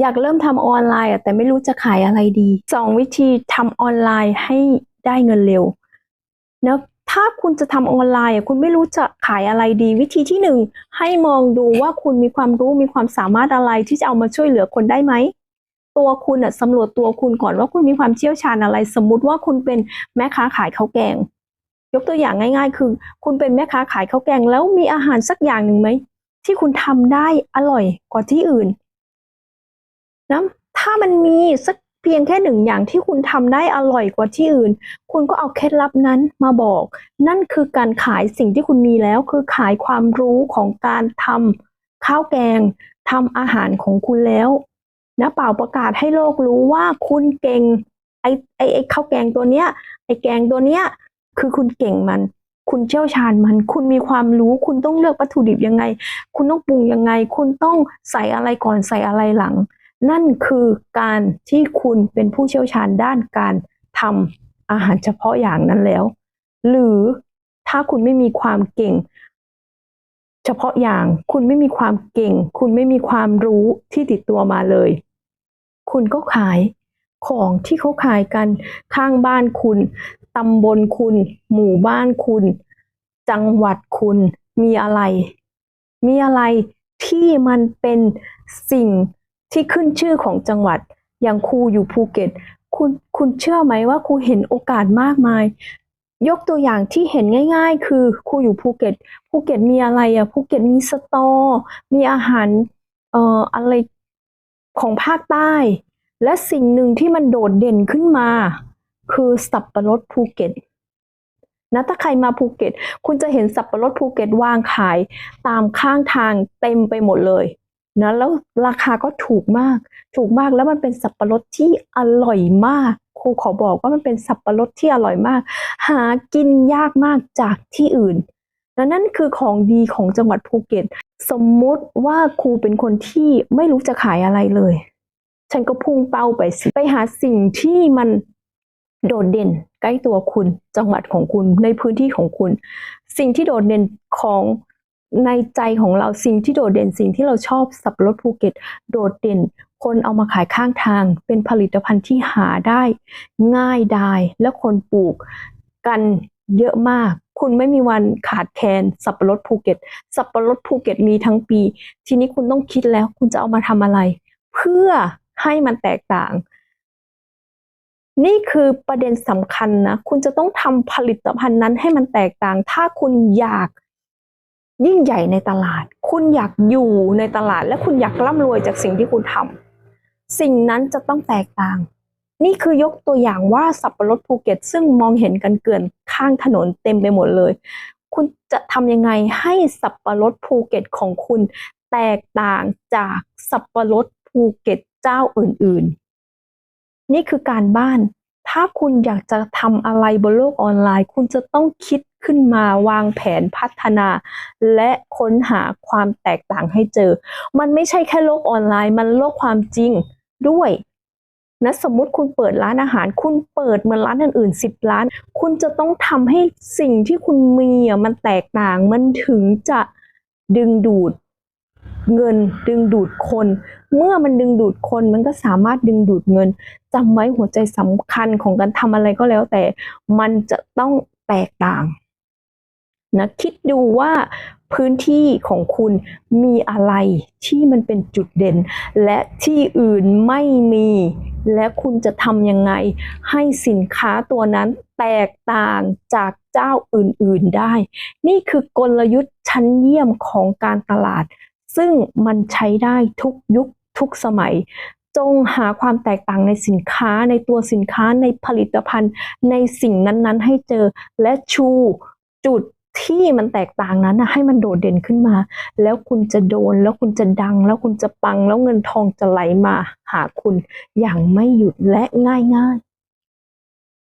อยากเริ่มทำออนไลน์แต่ไม่รู้จะขายอะไรดีสองวิธีทำออนไลน์ให้ได้เงินเร็วเนอะถ้าคุณจะทำออนไลน์คุณไม่รู้จะขายอะไรดี วิธีที่หนึ่งให้มองดูว่าคุณมีความรู้มีความสามารถอะไรที่จะเอามาช่วยเหลือคนได้ไหมตัวคุณสำรวจตัวคุณก่อนว่าคุณมีความเชี่ยวชาญอะไร สมมุติว่าคุณเป็นแม่ค้าขายข้าวแกง ยกตัวอย่างง่าย ๆ คือ คุณเป็นแม่ค้าขายข้าวแกง แล้วมีอาหารสักอย่างหนึ่งไหมที่คุณทำได้อร่อยกว่าที่อื่น นะถ้ามันมีสักเพียงแค่หนึ่งอย่างที่คุณทำได้อร่อยกว่าที่อื่น คุณก็เอาเคล็ดลับนั้นมาบอก นั่นคือการขายสิ่งที่คุณมีแล้ว คือขายความรู้ของการทำข้าวแกงทำอาหารของคุณแล้วนะเปล่าประกาศให้โลกรู้ว่าคุณเก่งไอไอไอข้าวแกงตัวเนี้ยไอแกงตัวเนี้ยคือคุณเก่งมัน คุณเชี่ยวชาญมัน คุณมีความรู้ คุณต้องเลือกวัตถุดิบยังไง คุณต้องปรุงยังไง คุณต้องใส่อะไรก่อนใส่อะไรหลัง นั่นคือการที่คุณเป็นผู้เชี่ยวชาญด้านการทำอาหารเฉพาะอย่างนั้นแล้ว หรือถ้าคุณไม่มีความเก่ง เฉพาะอย่างคุณไม่มีความเก่ง คุณไม่มีความรู้ที่ติดตัวมาเลย คุณก็ขายของที่เขาขายกันข้างบ้านคุณตำบลคุณ หมู่บ้านคุณ จังหวัดคุณ มีอะไร มีอะไรที่มันเป็นสิ่ง ที่ขึ้นชื่อของจังหวัด อย่างครูอยู่ภูเก็ต คุณคุณเชื่อไหมว่าครูเห็นโอกาสมากมาย ยกตัวอย่างที่เห็นง่าย ๆ คือครูอยู่ภูเก็ตภูเก็ตมีอะไรอะภูเก็ตมีสตอ มีอาหารเอ่ออะไรของภาคใต้ และสิ่งหนึ่งที่มันโดดเด่นขึ้นมา คือสับปะรดภูเก็ตนะถ้าใครมาภูเก็ต คุณจะเห็นสับปะรดภูเก็ตวางขายตามข้างทางเต็มไปหมดเลย นะแล้วราคาก็ถูกมาก ถูกมากแล้วมันเป็นสับปะรดที่อร่อยมาก ครูขอบอกว่ามันเป็นสับปะรดที่อร่อยมาก หากินยากมากจากที่อื่นและนั่นคือของดีของจังหวัดภูเก็ต สมมติว่าครูเป็นคนที่ไม่รู้จะขายอะไรเลย ฉันก็พุ่งเป้าไปสิไปหาสิ่งที่มันโดดเด่นใกล้ตัวคุณจังหวัดของคุณในพื้นที่ของคุณ สิ่งที่โดดเด่นของ ในใจของเราสิ่งที่โดดเด่นสิ่งที่เราชอบสับปะรดภูเก็ต โดดเด่น คนเอามาขายข้างทาง เป็นผลิตภัณฑ์ที่หาได้ ง่ายดายและคนปลูกกันเยอะมาก คุณไม่มีวันขาดแคลนสับปะรดภูเก็ต สับปะรดภูเก็ตมีทั้งปี ทีนี้คุณต้องคิดแล้วคุณจะเอามาทำอะไร เพื่อให้มันแตกต่าง นี่คือประเด็นสำคัญนะ คุณจะต้องทำผลิตภัณฑ์นั้นให้มันแตกต่าง ถ้าคุณอยาก ยิ่งใหญ่ในตลาด คุณอยากอยู่ในตลาด และคุณอยากร่ำรวยจากสิ่งที่คุณทำสิ่งนั้นจะต้องแตกต่าง นี่คือยกตัวอย่างว่าสับปะรดภูเก็ต ซึ่งมองเห็นกันเกลื่อนข้างถนนเต็มไปหมดเลย คุณจะทำยังไงให้สับปะรดภูเก็ตของคุณ แตกต่างจากสับปะรดภูเก็ตเจ้าอื่น ๆ นี่คือการบ้าน ถ้าคุณอยากจะทำอะไรบนโลกออนไลน์ คุณจะต้องคิดขึ้นมาวางแผนพัฒนา และค้นหาความแตกต่างให้เจอ มันไม่ใช่แค่โลกออนไลน์ มันโลกความจริงด้วยนะสมมุติคุณเปิดร้านอาหาร คุณเปิดเหมือนร้านอื่นๆสิบร้าน คุณจะต้องทำให้สิ่งที่คุณมีอะมันแตกต่างมันถึงจะดึงดูด เงินดึงดูดคน เมื่อมันดึงดูดคนมันก็สามารถดึงดูดเงินจำไว้หัวใจสำคัญของการทำอะไรก็แล้วแต่มันจะต้องแตกต่างนะคิดดูว่าพื้นที่ของคุณมีอะไรที่มันเป็นจุดเด่น และที่อื่นไม่มี และคุณจะทำยังไง ให้สินค้าตัวนั้นแตกต่างจากเจ้าอื่นๆได้ นี่คือกลยุทธ์ชั้นเยี่ยมของการตลาด ซึ่งมันใช้ได้ทุกยุคทุกสมัย จงหาความแตกต่างในสินค้าในตัวสินค้าในผลิตภัณฑ์ ในสิ่งนั้นๆ ให้เจอและชูจุดที่มันแตกต่างนั้นนะให้มันโดดเด่นขึ้นมา แล้วคุณจะโดนแล้วคุณจะดัง แล้วคุณจะปังแล้วเงินทองจะไหลมาหาคุณอย่างไม่หยุดและง่ายๆ